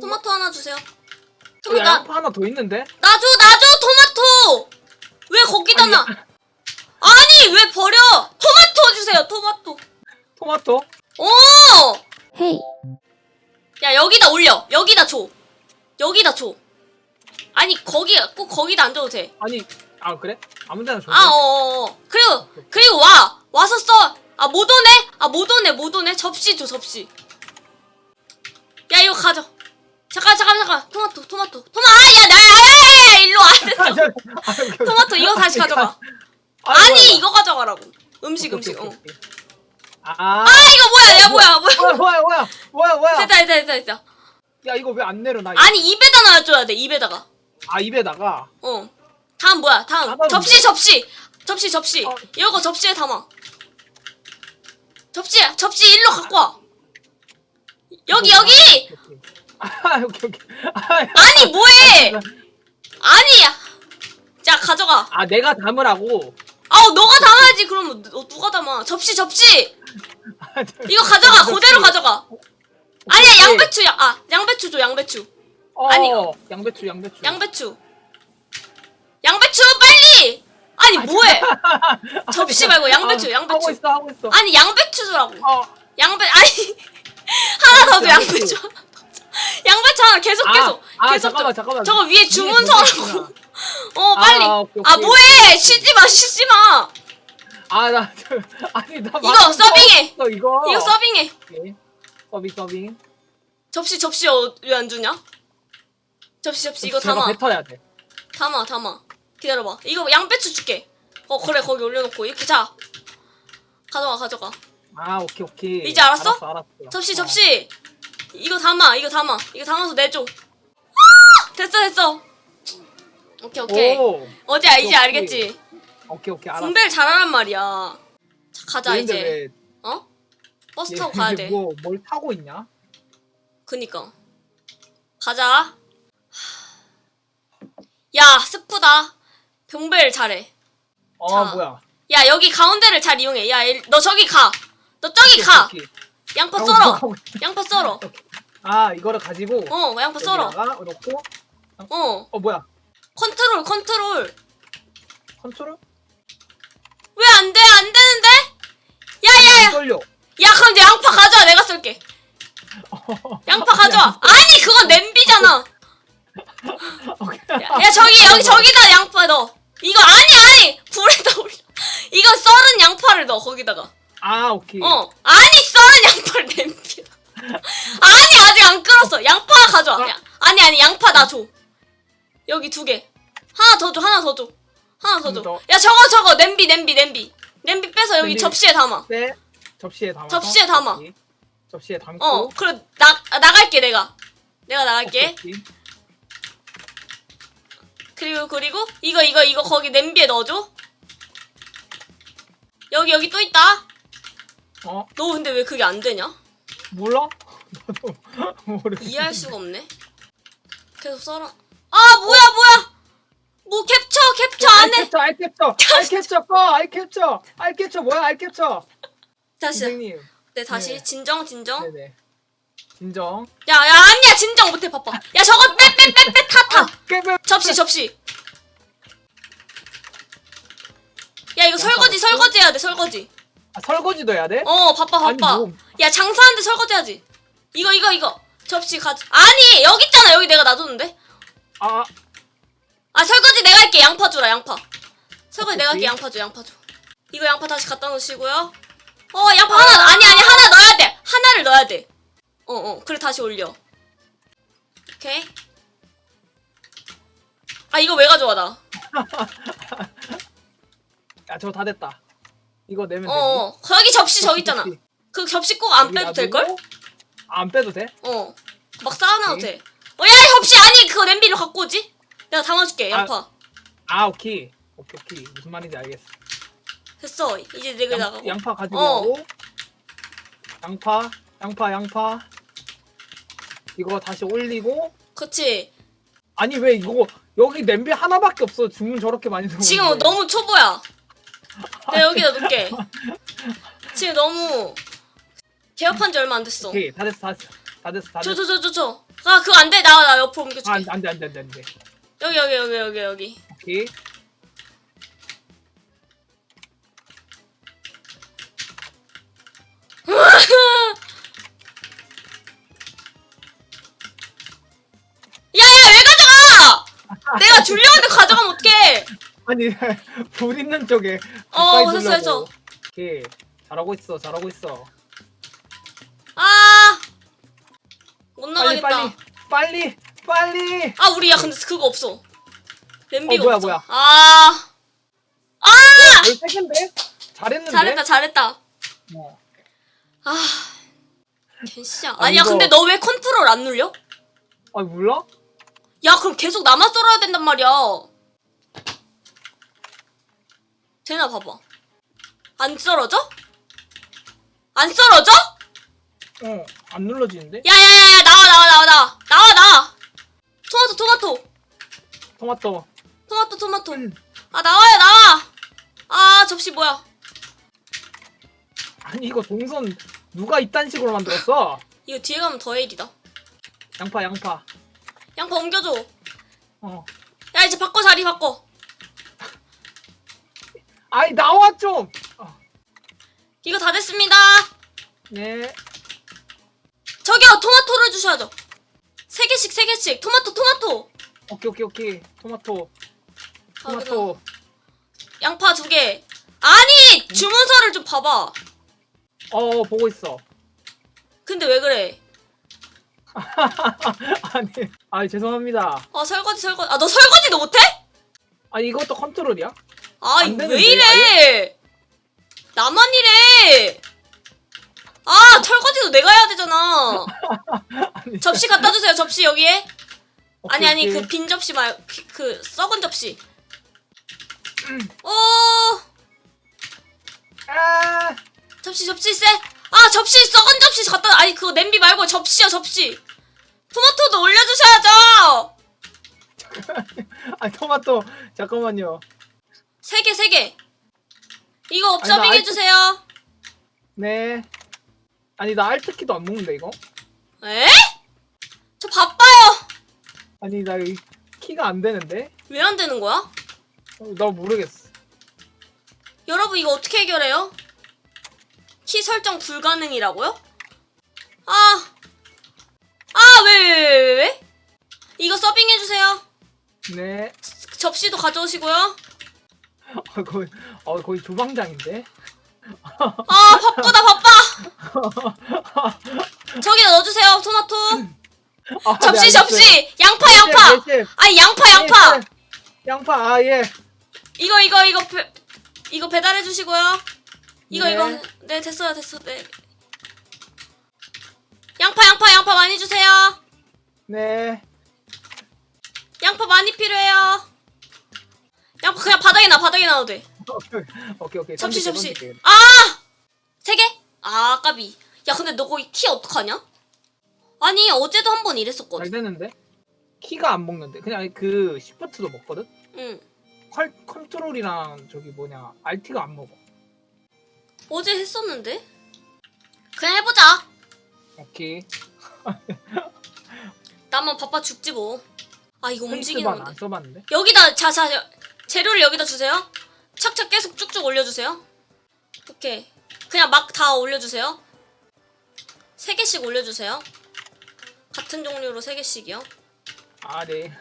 토마토 하나 주세요. 어, 토마 야, 나 양파 하나 더 있는데? 나줘 나줘 토마토. 왜 거기다 아니, 놔? 아니 왜 버려? 토마토 주세요 토마토. 토마토? 오! 헤이 야 여기다 올려. 여기다 줘. 여기다 줘. 아니 거기 꼭 거기다 안 줘도 돼. 아니, 아 그래? 아무 데나 줘. 아 어어. 그리고 그리고 와 와서 써. 아 못 오네. 아 못 오네 못 오네. 접시 줘 접시. 야 이거 가져. 잠깐 잠깐 잠깐. 토마토 토마토 토마 아야 나야 일로 와. 아. 토마토 이거 다시 가져가. 아니. 이거 가져가라고. 음식 음식. 어. 아, 아 이거 뭐야 야 뭐야 뭐야. 뭐야 뭐야 뭐야 뭐야 뭐야 됐다 됐다 됐다 됐다. 야 이거 왜 안 내려놔 이거? 아니 입에다 놔줘야 돼 입에다가. 아 입에다가 어. 다음 뭐야? 다음 아, 다음 접시? 접시 접시 접시. 어. 이거 접시에 담아. 접시 접시 일로 갖고 와. 여기 여기. 아 오케이 오케이 아, 아니 뭐해? 아니야. 자 가져가. 아 내가 담으라고 아우 너가 담아야지. 그러면 너 누가 담아? 접시 접시. 아, 저- 이거 가져가. 그대로 가져가. 아니야 오케이. 양배추 야. 아 양배추 줘 양배추. 어, 아니, 양배추 양배추 양배추. 양배추 빨리. 아니 뭐해? 접시 말고 양배추, 아, 양배추. 하고 있어 하고 있어 아니 양배추 주라고. 어. 양배 아니 하나 더 줘 양배추. 양배추. 양배추 하나 계속 아, 계속 아, 계속 잠깐만, 줘. 잠깐만. 저거 위에 주문서라고. 어 아, 빨리. 오케이, 아 오케이. 뭐해? 쉬지 마 쉬지 마. 아나 아니 나 이거 서빙해. 없어, 이거 이거 서빙해. 오케이. 서빙 서빙 접시 접시 어, 왜안 주냐? 접시 접시 이거 제가 담아 뱉어야 돼 담아 담아. 기다려봐. 이거 양배추 줄게. 어 그래 거기 올려놓고 이렇게 자. 가져가 가져가. 아 오케이 오케이 이제 알았어 접시 어. 접시 이거 담아 이거 담아. 이거 담아서 내줘. 아! 됐어 됐어. 오케이 오케이. 오. 어디야 이제 오케이. 알겠지? 오케이 오케이. 알았어. 분배를 잘하란 말이야. 자 가자 이제. 왜 어? 버스 얘 타고 가야 돼. 뭐, 뭘 타고 있냐? 그니까. 가자. 야 스프다. 병배를 잘해. 어 자. 뭐야. 야 여기 가운데를 잘 이용해. 야 너 저기 가너 저기 가. 오케이, 오케이. 양파 썰어 있어, 가고 있어. 양파 썰어 아 이거를 가지고 어 양파 썰어 여기다가 넣고 어 어 뭐야 컨트롤 컨트롤 컨트롤? 왜 안 돼? 안 되는데? 야야야. 안 떨려 야 그럼 내 양파 가져와. 내가 쏠게. 양파 가져와. 아니 그건 냄비잖아. 야, 야 저기 여기 저기다 양파 넣어. 이거 아니 아니 불에다 올려. 이거 썰은 양파를 넣어 거기다가. 아 오케이 어 아니 썰은 양파를 냄비. 아니 아직 안 끓었어. 양파 가져와. 야, 아니 아니 양파 나 줘. 여기 두 개. 하나 더 줘. 하나 더 줘. 하나 더 줘. 더. 야 저거 저거 냄비 냄비 냄비. 냄비 빼서 여기 냄비. 접시에 담아. 네 접시에 담아 접시에 담아. 접시에 담고 어, 그래 나 아, 나갈게 내가. 내가 나갈게. 오케이. 그리고 그리고 이거 이거 이거 거기 냄비에 넣어줘. 여기 여기 또 있다. 어 너 근데 왜 그게 안 되냐? 몰라? 나도 모르겠어 이해할 수가 없네. 계속 썰어. 아 뭐야 뭐야? 뭐 캡처 캡처 안 해. 아이캡처 아이 캡처 아이 캡처 꺼 아이 캡처 아이 캡처 뭐야 아이 캡처 다시. 선생님 네 다시 네. 진정 진정. 네네 진정 야야 아니야 진정 못해 바빠. 야 저거 빼 빼 빼 빼 타 타. 깨끗 접시 접시. 야 이거 양파 설거지? 설거지 해야 돼 설거지. 아, 설거지도 해야 돼? 어 바빠 아니, 바빠. 뭐. 야 장사하는데 설거지 하지. 이거 이거 이거. 접시 가져 아니 여기 있잖아. 여기 내가 놔뒀는데. 아. 아 설거지 내가 할게. 양파 주라 양파. 설거지 내가 할게. 양파 줘 양파 줘. 이거 양파 다시 갖다 놓으시고요. 어 양파 하나 넣- 아니 아니 하나 넣어야 돼. 하나를 넣어야 돼어어 그래 다시 올려. 오케이. 아 이거 왜 가져와 나? 야, 저거 다 됐다. 이거 내면 되지. 어어 여기 접시 저기 있잖아 접시. 그 접시 꼭 안 여기 빼도 놔두고? 될걸? 아, 안 빼도 돼? 어. 막 쌓아놔도 오케이. 돼. 어, 야, 접시! 아니, 그거 냄비로 갖고 오지? 내가 담아줄게, 아. 양파. 아, 오케이. 오케이, 오케이. 무슨 말인지 알겠어. 됐어. 이제 내가 양, 나가고. 양파 가지고 어. 양파, 양파, 양파. 이거 다시 올리고. 그치. 아니, 왜 이거, 여기 냄비 하나밖에 없어. 주문 저렇게 많이 들어오는데. 지금 너무 초보야. 내가 여기다 놓을게. 지금 너무 개업한 지 얼마 안 됐어. 오케이, 다 됐어, 다 됐어. 다 됐어 다 저 됐어 저 저 저 저. 아 그거 안 돼. 나와 나 옆으로 옮겨줄게. 아, 안돼 안돼 안돼 안돼 여기 여기 여기 여기 여기. 오케이 야 야 왜 가져가? 내가 주려는데 가져가면 어떡해? 아니 불 있는 쪽에 어, 가까이 했어, 두려고. 했어. 오케이 잘하고 있어 잘하고 있어 아. 못 빨리 나가겠다. 빨리 빨리 빨리 아 우리 야 근데 그거 없어. 냄비가 어, 뭐야, 없어. 뭐야. 아. 아! 13개인데? 잘했는데? 잘했다 잘했다. 어. 아. 개씨야. 아, 아니야 이거- 근데 너 왜 컨트롤 안 눌려? 아 몰라? 야 그럼 계속 남아 썰어야 된단 말이야. 되나 봐봐. 안 썰어져? 안 썰어져? 어 안 눌러지는데? 야야야야 나와 나와 나와 나와 나와 나와. 토마토 토마토 토마토 토마토 토마토. 음. 아 나와요 나와. 아 접시 뭐야? 아니 이거 동선 누가 이딴 식으로 만들었어? 이거 뒤에 가면 더 헬이다. 양파 양파 양파 옮겨줘. 어 야 이제 바꿔 자리 바꿔. 아이 나와 좀! 어, 이거 다 됐습니다. 네 저기요 토마토를 주셔야죠. 세 개씩 세 개씩 토마토 토마토. 오케이 오케이 오케이 토마토 토마토 양파 두 개. 아니 주문서를 좀 봐봐. 어 보고 있어 근데 왜 그래? 아니 아 죄송합니다 아 설거지 설거지. 아 너 설거지도 못해? 아니 이것도 컨트롤이야? 아안왜 되는데, 이래? 나만 이래. 아 설거지도 내가 해야 되잖아. 아니 접시 갖다 주세요. 접시 여기에. 오케이, 아니 아니 오케이. 그 빈 접시 말고 그, 그 썩은 접시. 음. 어아 접시 접시 쎄. 아 접시 썩은 접시 갖다 아니 그거 냄비 말고 접시야 접시. 토마토도 올려주셔야죠. 아니 토마토 잠깐만요 세 개 세 개. 이거 알트- 해주세요. 네 아니 나 알트키도 안 먹는데 이거? 에? 저 바빠요. 아니 나 이 키가 안 되는데? 왜 안 되는 거야? 어, 나 모르겠어 여러분 이거 어떻게 해결해요? 키 설정 불가능이라고요? 아, 아, 왜, 왜, 왜, 왜, 왜? 이거 서빙 해주세요. 네 접시도 가져오시고요. 어, 거의 어 거의 주방장인데 아, 바쁘다, 바빠. 저기다 넣어주세요, 토마토. 아, 접시, 네, 접시. 양파. 양파. 네, 네, 아니, 양파, 양파. 네, 네. 양파 아 예 이거, 이거, 이거, 배, 이거 배달해 주시고요. 이거, 네. 이거. 네, 됐어요, 됐어. 네. 양파, 양파, 양파 많이 주세요. 네 양파 많이 필요해요. 바닥에 놔 바닥에 놔도 돼. 오케이 오케이 접시. 던질게. 아! 세 개? 아 까비. 야 근데 너 거기 키 어떡하냐? 아니 어제도 한번잘 이랬었거든. 되는데 키가 안 먹는데 그냥 그 시프트도 먹거든 응. 컨, 컨트롤이랑 저기 뭐냐 RT가 안 먹어 어제 했었는데. 그냥 해보자. 오케이 나만 바빠 죽지 뭐. 아 이거 움직이는 페이스만 안 건데. 써봤는데 여기다 자자 재료를 여기다 주세요. 착착 계속 쭉쭉 올려주세요. 오케이. 그냥 막 다 올려주세요. 세 개씩 올려주세요. 같은 종류로 세 개씩이요. 아 네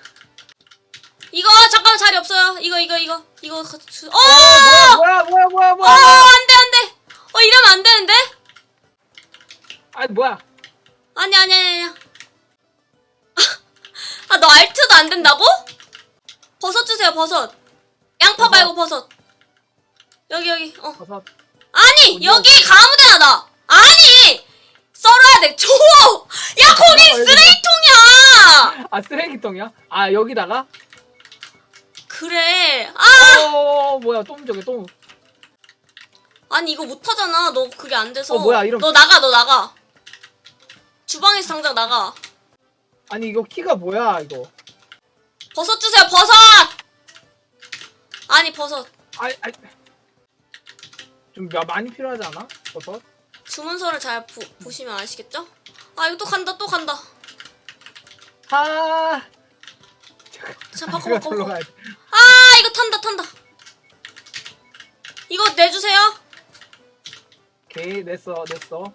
이거 잠깐만 자리 없어요. 이거 이거 이거 이거 주- 어! 어 뭐야 뭐야 뭐야 뭐야 어 뭐야 안돼 안돼. 어 이러면 안 되는데? 아니 뭐야 아니 아니 아니 아니. 아너 알트도 안 된다고? 버섯 주세요 버섯. 양파 버섯. 말고 버섯. 여기 여기 어. 버섯 아니 어디 여기 가무데나 나. 아니 썰어야 돼. 줘. 야 거기 어, 여기. 쓰레기통이야. 아 쓰레기통이야 아 여기다가 그래. 아 어 뭐야 똥 저게 똥 아니 이거 못하잖아. 너 그게 안 돼서. 어, 뭐야, 이런- 너 나가 너 나가. 주방에서 당장 나가. 아니 이거 키가 뭐야 이거 버섯 주세요 버섯. 아니 버섯. 아이 아이 좀 마- 많이 필요하지 않아 버섯 주문서를 잘 보, 보시면 아시겠죠? 아 이거 또 간다 또 간다. 아. 자 바꿔 내가 바꿔. 절로 바꿔. 가야 돼. 아 이거 탄다 탄다. 이거 내주세요. 오케이 냈어 냈어.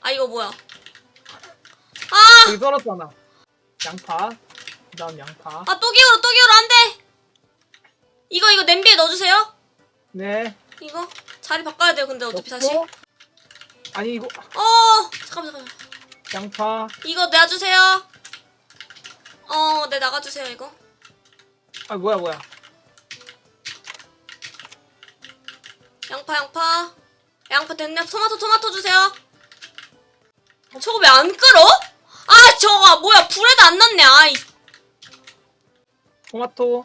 아 이거 뭐야? 아! 여기 썰었잖아. 양파. 그다음 양파. 아, 또 기울어, 또 기울어, 안 돼! 이거, 이거 냄비에 넣어주세요. 네. 이거. 자리 바꿔야 돼요, 근데 어차피 다시. 넣고. 아니 이거 어, 잠깐만, 잠깐만. 양파. 이거 놔주세요. 어, 네, 나가주세요, 이거. 아 뭐야 뭐야. 양파, 양파. 양파 됐네. 토마토, 토마토 주세요. 저거 왜 안 끓어? 아, 저거, 뭐야, 불에도 안 넣네, 아이. 토마토.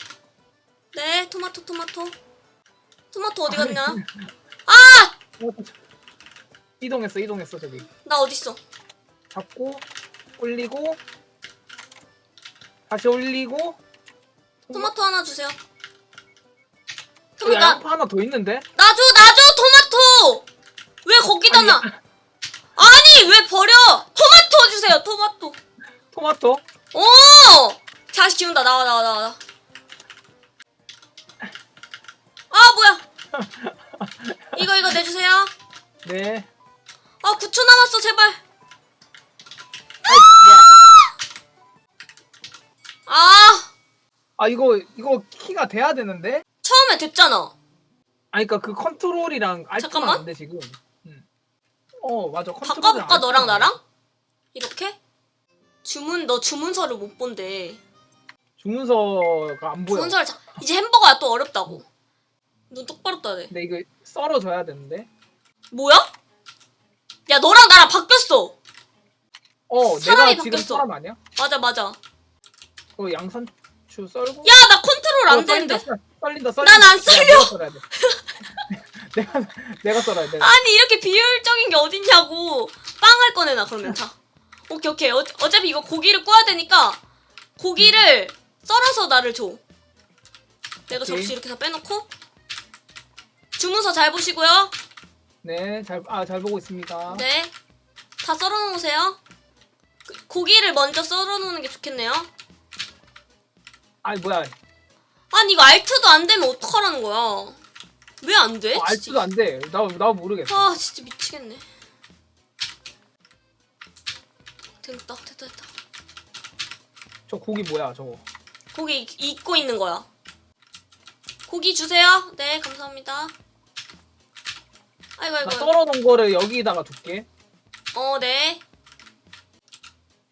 네, 토마토, 토마토. 토마토 어디 갔냐? 아! 토마토. 이동했어 이동했어 저기. 나 어딨어? 잡고 올리고 다시 올리고. 토마토 하나 주세요. 어, 토마, 야, 나, 양파 하나 더 있는데? 나 줘 나 줘 토마토 왜 거기다 놔 아니 왜 버려 토마토 주세요 토마토 토마토. 오 다시 지운다 나와 나와 나와 나와. 아 뭐야 이거 이거 내주세요 네. 아 9초 남았어 제발 아이, 뭐야. 아아 이거 이거 키가 돼야 되는데? 처음에 됐잖아 아니 그니까 그 컨트롤이랑 알트만 잠깐만. 안돼 지금. 응. 어 맞아 컨트롤이랑 바꿔볼까 너랑. 나랑 이렇게 주문 너 주문서를 못 본대 주문서가 안 보여. 주문서를 자, 이제 햄버거야 또 어렵다고 눈 똑바로 떠야 돼 근데 이거 썰어줘야 되는데. 뭐야? 야 너랑 나랑 바뀌었어. 어 사람이 내가 지금 바뀌었어. 사람 아니야? 맞아 맞아. 어 양산추 썰고. 야나 컨트롤 안 어, 되는데. 썰린다, 썰린다. 난안 썰려. 내가 썰어야 돼. 내가 내가 썰어야 돼. 아니 이렇게 비효율적인 게 어딨냐고. 빵을 꺼내놔 그러면 자. 오케이 오케이. 어, 어차피 이거 고기를 구워야 되니까 고기를 썰어서 나를 줘. 내가 오케이. 접시 이렇게 다 빼놓고 주문서 잘 보시고요. 네 잘 아 잘 보고 있습니다. 네. 다 썰어 놓으세요. 그, 고기를 먼저 썰어 놓는 게 좋겠네요. 아니 뭐야? 아니 이거 알트도 안 되면 어떡하라는 거야? 왜 안 돼? 어, 알지도 안 돼. 나 나 모르겠어. 아 진짜 미치겠네. 됐다 됐다 됐다. 저 고기 뭐야 저거? 고기 익- 익고 있는 거야. 고기 주세요. 네 감사합니다. 아이고 나 아이고. 썰어놓은 거를 여기다가 둘게. 어 네.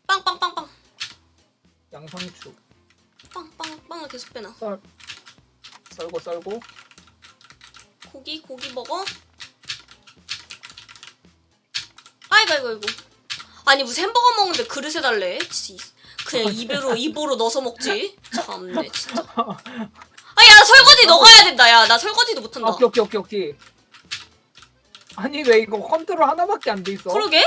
빵빵빵빵 양상추 빵빵 빵을 계속 빼놔. 썰 썰고 썰고. 고기 고기 먹어. 아이고 아이고 아이고. 아니 무슨 햄버거 먹는데 그릇에 달래? 지 그냥 입으로 입으로 넣어서 먹지. 참네 진짜. 아야 설거지 너가 해야 된다. 야 나 설거지도 못한다. 아, 오케이 오케이 오케이 오케이. 아니 왜 이거 컨트롤 하나밖에 안 돼 있어? 그러게?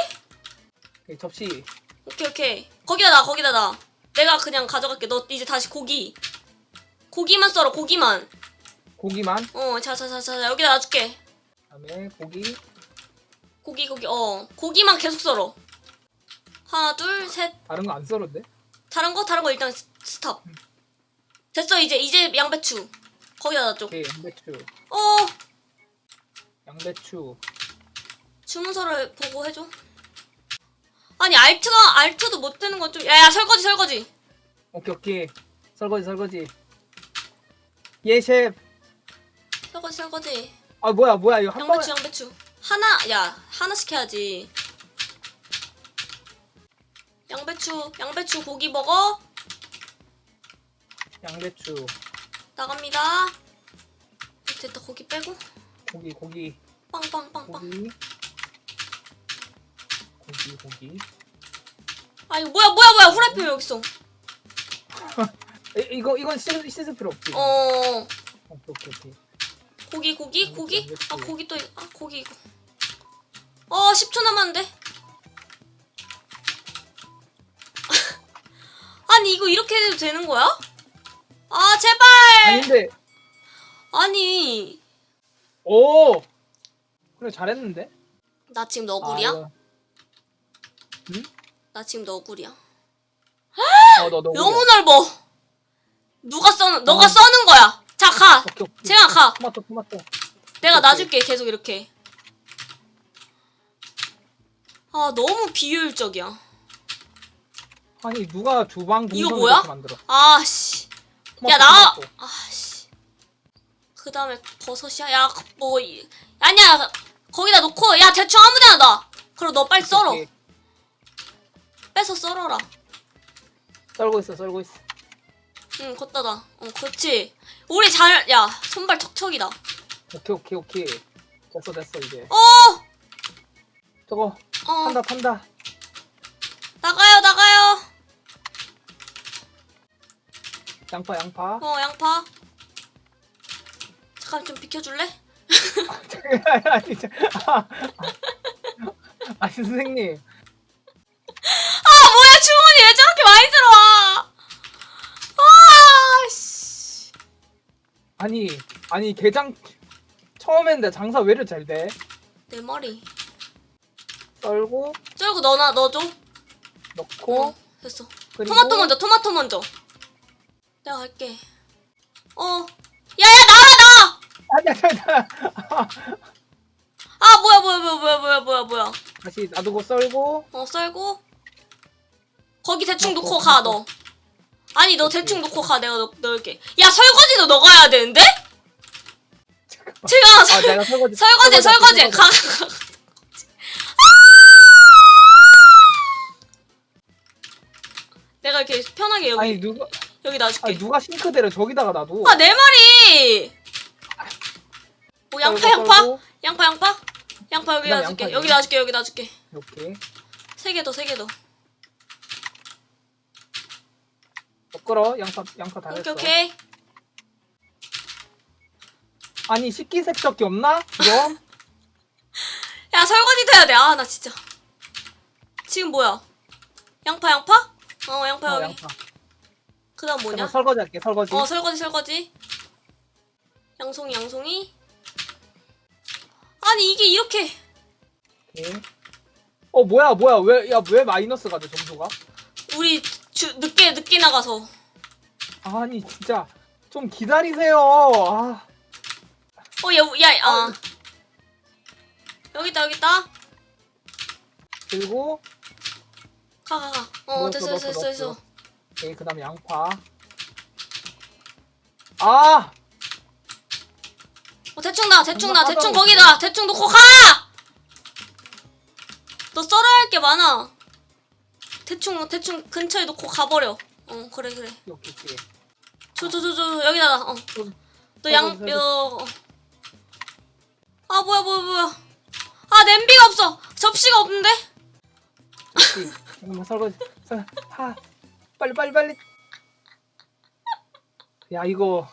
오케이, 접시. 오케이 오케이. 거기다 놔 거기다 놔. 내가 그냥 가져갈게. 너 이제 다시 고기. 고기만 썰어 고기만. 고기만. 어 자자자자 여기다 놔줄게. 그다음에 고기. 고기 고기 어 고기만 계속 썰어. 하나 둘 셋. 다른 거 안 썰었네. 다른 거 다른 거 일단 스- 스탑. 됐어 이제 이제 양배추. 거기다 놔줘. 오케이 양배추. 어 양배추. 주문서를 보고 해줘. 아니 알트가 알트도 못 되는 건 좀. 야야 설거지 설거지. 오케이 오케이. 설거지 설거지. 예 셰프. 설거지 설거지. 아 뭐야 뭐야 이거 한 번에. 양배추 양배추. 하나 야 하나씩 해야지. 양배추 양배추 고기 먹어. 양배추. 나갑니다. 됐다 고기 빼고 고기 고기 빵빵빵빵. 고기. 고기 고기. 아 이거 뭐야 뭐야 뭐야 후라이팬 왜 여기 있어? 이, 이거 이건 씻을, 씻을 필요 없지. 어 오케이 오케이 오케이. 고기 고기 고기. 아 고기 또아 고기 이거 어 10초 남았는데 아니 이거 이렇게 해도 되는 거야? 아 제발 아니 근데 아니 오 그래 잘했는데 나 지금 너구리야? 아, 나 지금 너구리야. 어, 너 너무 너무 넓어. 누가 써는 너가 어. 써는 거야. 자 가. 오케이, 오케이. 재영아 가. 토마토 토마토. 내가 오케이. 놔줄게 계속 이렇게. 아 너무 비효율적이야. 아니 누가 주방 이거 동선 뭐야? 이렇게 만들어? 아씨. 야 나와. 토마토. 아씨. 그 다음에 버섯이야. 야뭐 아니야. 거기다 놓고 야 대충 아무 데나 놔. 그럼 너 빨리 썰어. 오케이. 빼서 썰어라. 썰고 있어 썰고 있어. 응 걷다 놔. 어 그렇지. 우리 잘. 야 손발 척척이다. 오케이 오케이 오케이. 됐어 됐어 이제. 어. 저거 어. 탄다 탄다. 나가요 나가요. 양파 양파. 어 양파. 잠깐 좀 비켜줄래? 아니 진짜. 아, 아니 선생님. 아 뭐야 주문이 왜 저렇게 많이 들어와? 아 씨. 아니 아니 게장 처음 했는데 장사 왜 이렇게 잘 돼? 내 머리. 썰고 쩔고 너나 넣어줘. 넣고 어 됐어. 그리고 토마토 먼저 토마토 먼저. 내가 할게. 어. 야야 나와 나. 아니야 아니야. 아 뭐야 뭐야 뭐야 뭐야 뭐야 뭐야 뭐야. 다시 놔두고 썰고 어 썰고. 거기 대충 넣고, 놓고 가 넣고. 너. 아니 너. 대충 놓고 가 내가 넣, 넣을게. 야 설거지도 너가 해야 되는데? 제가 아 내가 설거지 설거지 설거지 가. 내가 이렇게 편하게 여기 아니 누가 여기 놔줄게. 아니 누가 싱크대를 저기다가 놔둬? 아내 말이. 오 양파 양파. 양파 양파 양파 여기 그다음에 놔줄게 양파 여기 여기. 놔줄게 여기 놔줄게 이렇게 세 개 더 세 개 더. 섞어러 양파 양파 다 오케이 됐어. 오케이. 아니 식기 세척기 없나? 이거 야 설거지도 해야 돼. 아 나 진짜. 지금 뭐야? 양파 양파? 어 양파 어, 여기. 양파. 그다음 뭐냐? 설거지 할게 설거지. 어 설거지 설거지. 양송이 양송이. 아니 이게 이렇게 오케이. 어 뭐야 뭐야 왜 야 왜 마이너스가 돼 점수가? 우리 주, 늦게 늦게 나가서. 아니 진짜 좀 기다리세요. 아 어 야 야 아. 여기 있다 여기 있다. 그리고 가 가 가. 어 넣었어, 됐어 넣었어, 됐어 됐어. 넣었어. 오케이 그 다음에 양파. 아 어 대충 나 대충 나 대충. 거기다 대충 놓고 가. 너 썰어야 할 게 많아. 대충 대충 근처에 놓고 가버려. 어 그래 그래. 오케이 오케이. 저저저저 여기다 놔. 어. 좀너양 설거지, 여. 어. 아 뭐야 뭐야 뭐야. 아 냄비가 없어. 접시가 없는데. 설거지. 설. 하 빨리 빨리 빨리. 야 이거.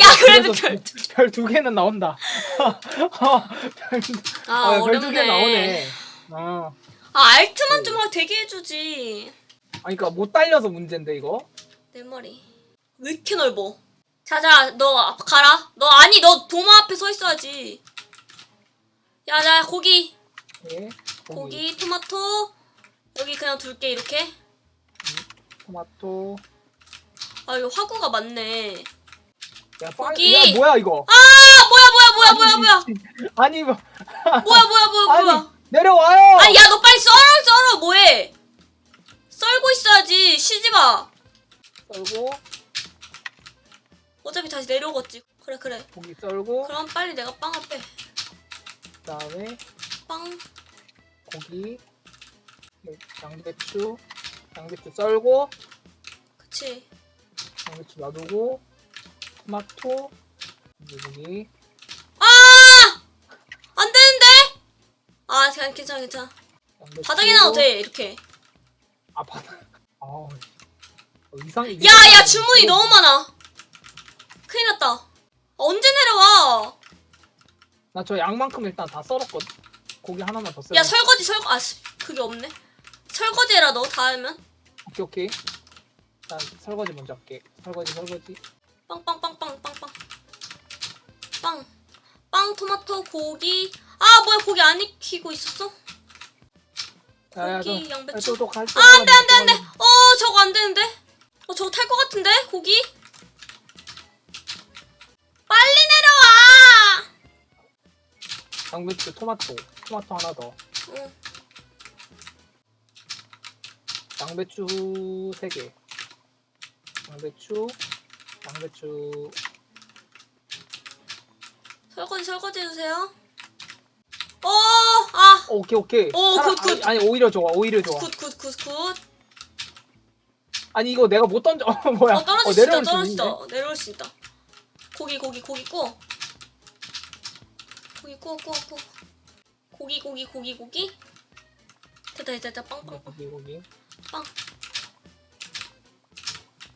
야, 그래도 별 별두 개는 나온다. 어, 별, 아 어, 별두 개 어렵네. 나오네. 어. 아 알트만 좀 되게 해주지. 아니 그러니까 못 달려서 문제인데 이거. 내 머리. 왜 이렇게 넓어? 자자 너 앞- 가라. 너 아니 너 도마 앞에 서 있어야지. 야자 고기 네. 고기, 고기 토마토 여기 그냥 둘게 이렇게. 토마토. 아 이거 화구가 많네. 야, 고기. 빨리. 야 뭐야 이거? 아 뭐야 뭐야 뭐야 뭐야 뭐야 아니 뭐. 뭐야 뭐야 뭐야 아니 뭐야. 내려와요. 아니 야 너 빨리 썰어 썰어 뭐해? 썰고 있어야지 쉬지 마. 썰고 어차피 다시 내려오겠지. 그래 그래. 고기 썰고 그럼 빨리 내가 빵을 빼. 그다음에 빵. 고기 네, 양배추 양배추 썰고 그치. 양배추 놔두고 토마토 고기 아! 안 되는데? 아, 그냥 괜찮아, 괜찮아. 양배추 바닥에 놔도 돼, 이렇게. 아 바닥 아 이상 야, 야, 주문이 너무 많아. 큰일 났다. 언제 내려와? 나저 양만큼 일단 다 썰었거든 고기 하나만 더 썰어 야, 설거지, 설거, 아, 씨, 그게 없네. 설거지 해라, 너, 다 하면. 오케이 오케이 일단 설거지 먼저 할게 설거지 설거지 빵, 빵, 빵, 빵, 빵, 빵. 빵. 빵, 토마토, 고기. 아, 아 뭐야 고기 안 익히고 있었어? 야야 고기, 양배추. 또또 갈. 아 안돼 안돼 안돼. 어 저거 안 되는데. 어 저거 탈 것 같은데 고기. 빨리 내려와. 양배추 토마토 토마토 하나 더. 응. 양배추 3개. 양배추 양배추 설거지 설거지 해주세요. 어, 아, 어, 오케이 오케이. 오, 사람- 굿, 굿. 아니, 아니 오히려 좋아 오히려 좋아. 굿, 굿, 굿, 굿. 아니 이거 내가 못 던져. 어, 뭐야? 어, 떨어질 수 있다, 내려올 수 떨어질 수 있네. 있다. 내려올 수 있다. 고기, 고기, 고기 꼬. 고기 꼬, 꼬, 꼬. 고기, 고기, 고기, 고기. 됐다, 됐다, 됐다. 빵, 빵, 고기 고기. 빵.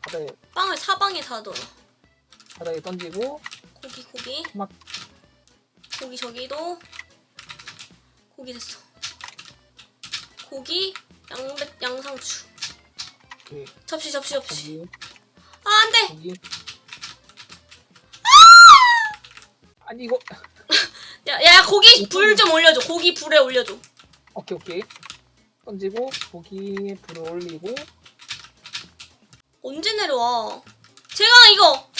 바다에 빵을 사방에 다 넣어. 바다에 던지고 고기, 고기. 토마 고기 저기도. 고기 됐어. 고기, 양배, 양상추. 오케이 접시, 접시, 접시. 고기 아, 안 돼! 고기. 아니 이거 야, 야, 고기 불 좀 올려줘. 고기 불에 올려줘. 오케이 오케이 던지고 고기 불을 올리고 언제 내려와? 제가 이거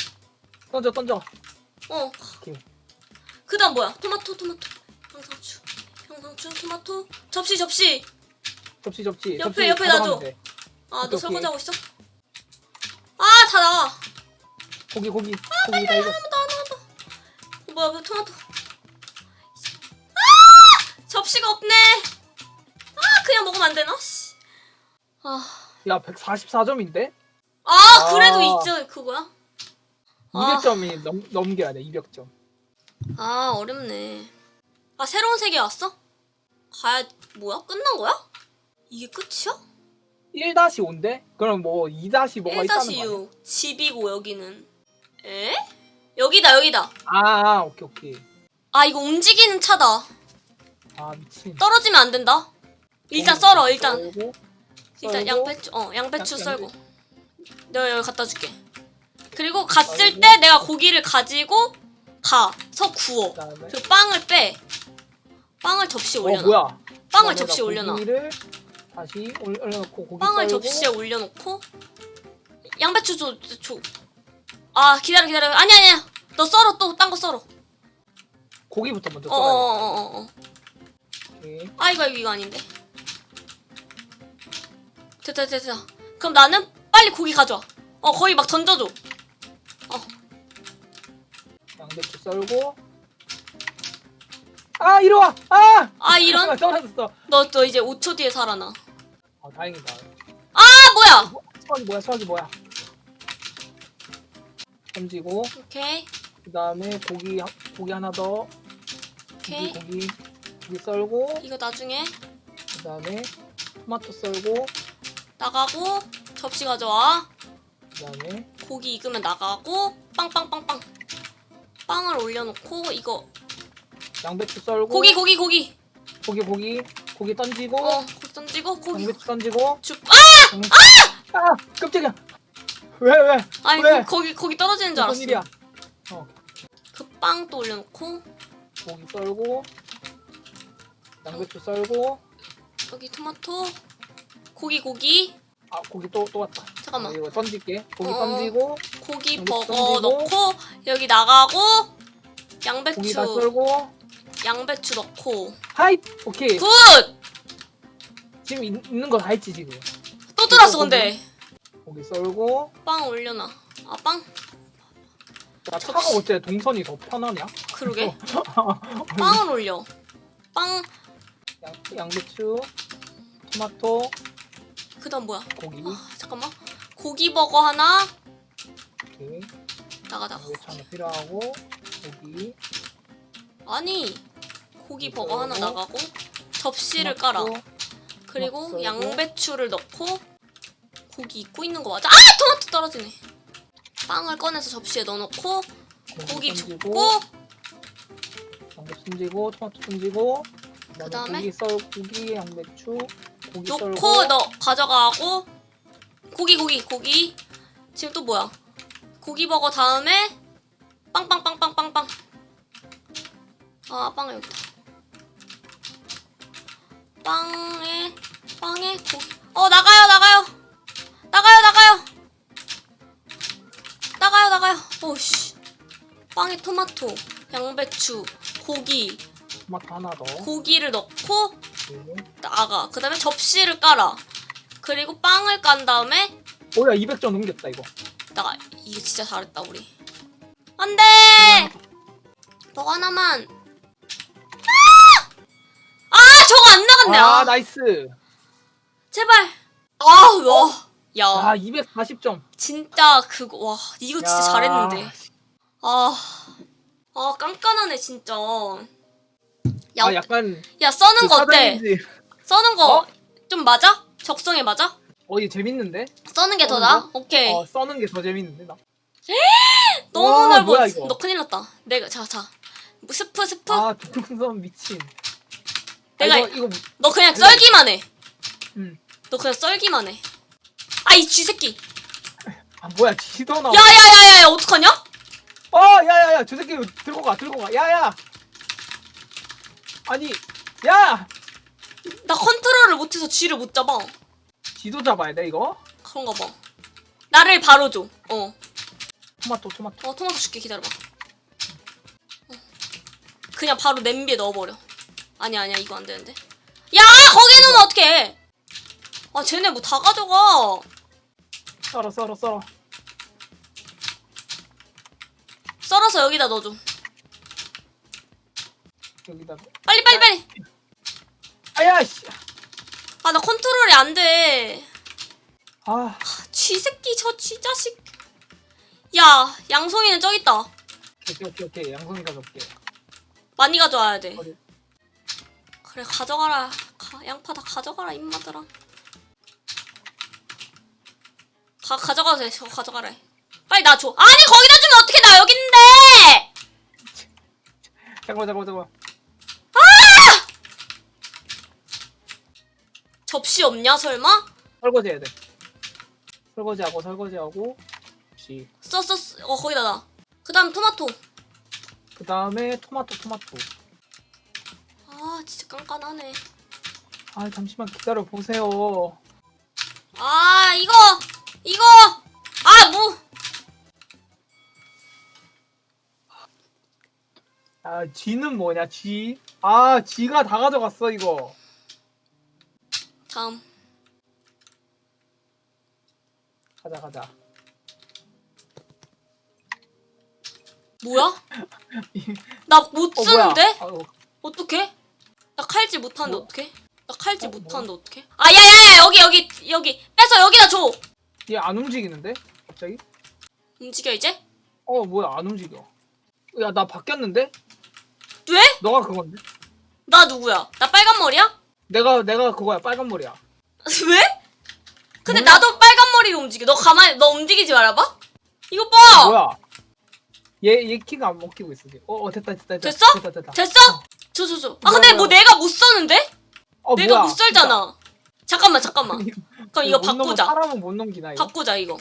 던져 던져. 어. 오케이. 그다음 뭐야? 토마토 토마토 향상추 향상추 토마토 접시 접시. 접시 접시. 옆에, 접시 옆에 가져가면 놔줘. 돼. 아 너 오케이, 설거지 오케이. 하고 있어? 아 다 나와. 고기 고기 고기 다 익었어. 어, 뭐야 뭐야 토마토. 아 접시가 없네. 아 그냥 먹으면 안 되나? 씨. 아. 야 144점인데? 아 그래도 아. 있죠 그거야? 아. 200점이 넘, 넘겨야 돼 200점. 아 어렵네. 아 새로운 세계 왔어? 가야 뭐야? 끝난 거야? 이게 끝이야? 1-5인데? 그럼 뭐 2- 뭐가 있다는 거 아니야? 1-6 집이고 여기는 에? 여기다 여기다. 아, 아 오케이 오케이. 아 이거 움직이는 차다. 아 미친. 떨어지면 안 된다. 일단 썰어 일단 썰고, 일단 썰고, 양배추 어 양배추 양- 썰고. 내가 여기 갖다 줄게. 그리고 갔을 썰고. 때 내가 고기를 가지고 가서 구워. 그다음에 그리고 빵을 빼. 빵을 접시에 어 올려놔. 뭐야? 빵을 접시에 올려놔. 고기를 다시 올- 올려놓고 고기 빵을 썰고 접시에 올려놓고 양배추 줘, 줘. 아 기다려 기다려. 아니 아니야. 너 썰어 또 딴 거 썰어. 고기부터 먼저 썰어야 돼. 어어어어 어. 오케이. 아 이거 이거 아닌데. 됐다 됐다 됐다. 그럼 나는 빨리 고기 가져와. 어 거의 막 던져줘. 어 양배추 썰고 아 이리 와! 아! 아 이런 떨어졌어. 너 너 이제 5초 뒤에 살아나. 아 다행이다. 아 뭐야? 수학이 뭐야? 수학이 뭐야? 던지고 오케이 그 다음에 고기 하- 고기 하나 더 오케이 고기 고기 고기 썰고 이거 나중에 그 다음에 토마토 썰고 나가고 접시 가져와. 그 다음에 고기 익으면 나가고 빵빵빵빵. 빵을 올려놓고 이거 양배추 썰고 고기 고기 고기. 고기 고기. 고기 던지고 어 고기 던지고 고기. 양배추 던지고 죽 아! 양- 아! 깜짝이야. 왜 왜? 아니 왜? 고, 거기 거기 떨어지는 줄 무슨 일이야? 알았어. 어 그 빵 또 올려놓고 고기 썰고 양배추 썰고 여기 토마토 고기 고기. 아 고기 또 또 왔다. 잠깐만. 어, 이거 던질게. 고기 어. 던지고 고기 여기 버거 던지고. 넣고 여기 나가고 고기 다 양배추 썰고. 양배추 넣고. 하이! 오케이. 굿! 지금 있, 있는 거 다 했지 지금. 또 들었어 근데. 고기 썰고. 빵 올려놔. 아 빵? 야 차가 어째 동선이 더 편하냐? 그러게. 빵을 올려. 빵. 양, 양배추 토마토 그다음 뭐야? 고기. 아, 잠깐만. 고기 버거 하나. 오케이. 나가 나가 하나 필요하고 고기. 아니 고기 버거 하나 그리고 나가고 접시를 깔아. 토마토, 그리고. 양배추를 넣고 고기 익고 있는 거 맞아? 아 토마토 떨어지네. 빵을 꺼내서 접시에 넣어놓고 고기 줍고 양배추 던지고 토마토 던지고 그다음에? 고기 썰 고기 양배추 고기 놓고 썰고 너 가져가고 고기 고기 고기 지금 또 뭐야 고기 버거 다음에 빵빵빵빵빵빵 아 빵을 여기다 빵에 빵에 고기. 어 나가요 나가요 나가요 나가요 나가요 나가요. 오씨. 빵에 토마토, 양배추, 고기, 토마토 하나 더. 고기를 넣고 네. 나가. 그 다음에 접시를 깔아. 그리고 빵을 깐 다음에 오야 200점 넘겼다 이거. 나가. 이게 진짜 잘했다 우리. 안돼. 너 하나만. 아! 아 저거 안 나갔네. 아 아, 나이스. 제발. 아 와. 야 아 240점. 진짜 그거 와 이거 진짜 야. 잘했는데. 아. 아 깐깐하네 진짜. 야, 아 약간 야 써는 그 거 어때? 사다리인지. 써는 거 어? 좀 맞아? 적성에 맞아? 어 이게 재밌는데? 써는 게 더 써는 나아? 거? 오케이. 어 써는 게 더 재밌는데 나. 너무 와, 넓어. 이거? 너 큰일 났다. 내가 자 자. 뭐 스프 스프. 아 동선 미친. 내가 아, 이거 이거 너 그냥 내가- 썰기만 해. 음. 너 그냥 썰기만 해. 아이 쥐새끼. 아 뭐야 지도 나. 야야야야야 어떡하냐? 어 야 야 야 저 새끼 들고 가 들고 가. 야 야. 아니 야 나 컨트롤을 못해서 쥐를 못 잡아. 지도 잡아야 돼 이거. 그런가 봐. 나를 바로 줘. 어. 토마토 토마토. 어 토마토 줄게 기다려봐. 어. 그냥 바로 냄비에 넣어버려. 아니야 아니야 이거 안 되는데. 야 거기 넣으면 어떡해? 아 쟤네 뭐 다 가져가. 썰어 썰어 썰어. 썰어서 여기다 넣어줘. 여기다. 빨리 빨리 빨리. 아야 씨. 아 나 컨트롤이 안 돼. 아 쥐새끼 저 쥐자식. 야 양송이는 저기 있다. 오케이 오케이 오케이 양손이 가져올게. 많이 가져와야 돼. 어디? 그래 가져가라. 가, 양파 다 가져가라 임마들아. 가 가져가도 돼. 저거 가져가라. 해. 빨리 나 줘. 아니 거기다 주면 어떻게 나 여기 있는데. 잠깐만 잠깐만 잠깐만. 접시 없냐 설마? 설거지 해야 돼. 설거지하고 설거지하고. 씨. 써써 어 거기다 놔. 그다음 토마토. 그 다음에 토마토 토마토. 아 진짜 깐깐하네. 아 잠시만 기다려 보세요. 아 이거 이거 아 뭐. 아 쥐는 뭐냐 쥐? 아 쥐가 다 가져갔어 이거. 다음. 가자 가자. 뭐야? 나 못어 쓰는데? 아유, 어떡해? 나 칼질 못하는데 뭐? 어떡해? 나 칼질 어, 못하는데 어떡해? 아 야야야 여기 여기 여기 빼서 여기다 줘! 얘 안 움직이는데? 갑자기? 움직여 이제? 어 뭐야 안 움직여. 야 나 바뀌었는데? 왜? 너가 그건데? 나 누구야? 나 빨간 머리야? 내가 내가 그거야 빨간 머리야. 왜? 근데. 나도 빨간 머리로 움직여 너 가만히 너 움직이지 말아봐 이거 봐! 뭐야? 얘 얘 키가 안 먹히고 있어 지금. 어, 어 됐다 됐다 됐다. 됐어? 됐다 됐다. 됐어? 줘줘줘아 근데 뭐 뭐야. 내가 못 썼는데? 어, 내가 뭐야, 못 썰잖아 잠깐만 잠깐만 진짜. 그럼 이거 못 넘어, 바꾸자 사람은 못 넘기나 이거. 바꾸자 이거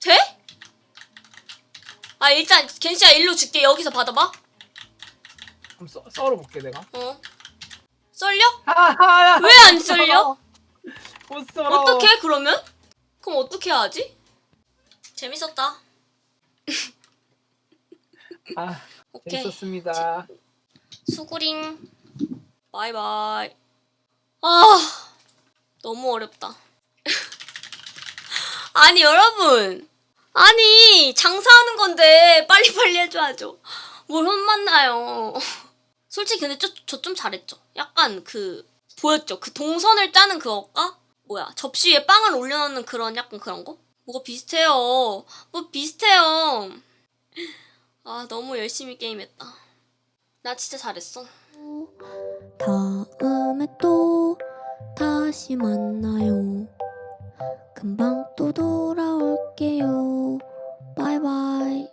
돼? 아 일단 겐시야 일로 줄게 여기서 받아봐 한번 썰, 썰어 볼게 내가. 어 썰려? 왜 안 썰려? 못 썰어. 어떻게 그러면? 그럼 어떻게 하지? 재밌었다. 아 오케이. 재밌었습니다. 수구링. 바이바이. 아 너무 어렵다. 아니 여러분. 아니 장사하는 건데 빨리빨리 해줘야죠. 뭘 혼만 나요. 솔직히 근데 저 좀 잘했죠. 약간 그 보였죠. 그 동선을 짜는 그거가 뭐야 접시 위에 빵을 올려놓는 그런 약간 그런 거? 뭐가 비슷해요. 뭐 비슷해요. 아 너무 열심히 게임했다. 나 진짜 잘했어. 다음에 또 다시 만나요. 금방 또 돌아올게요. 바이바이.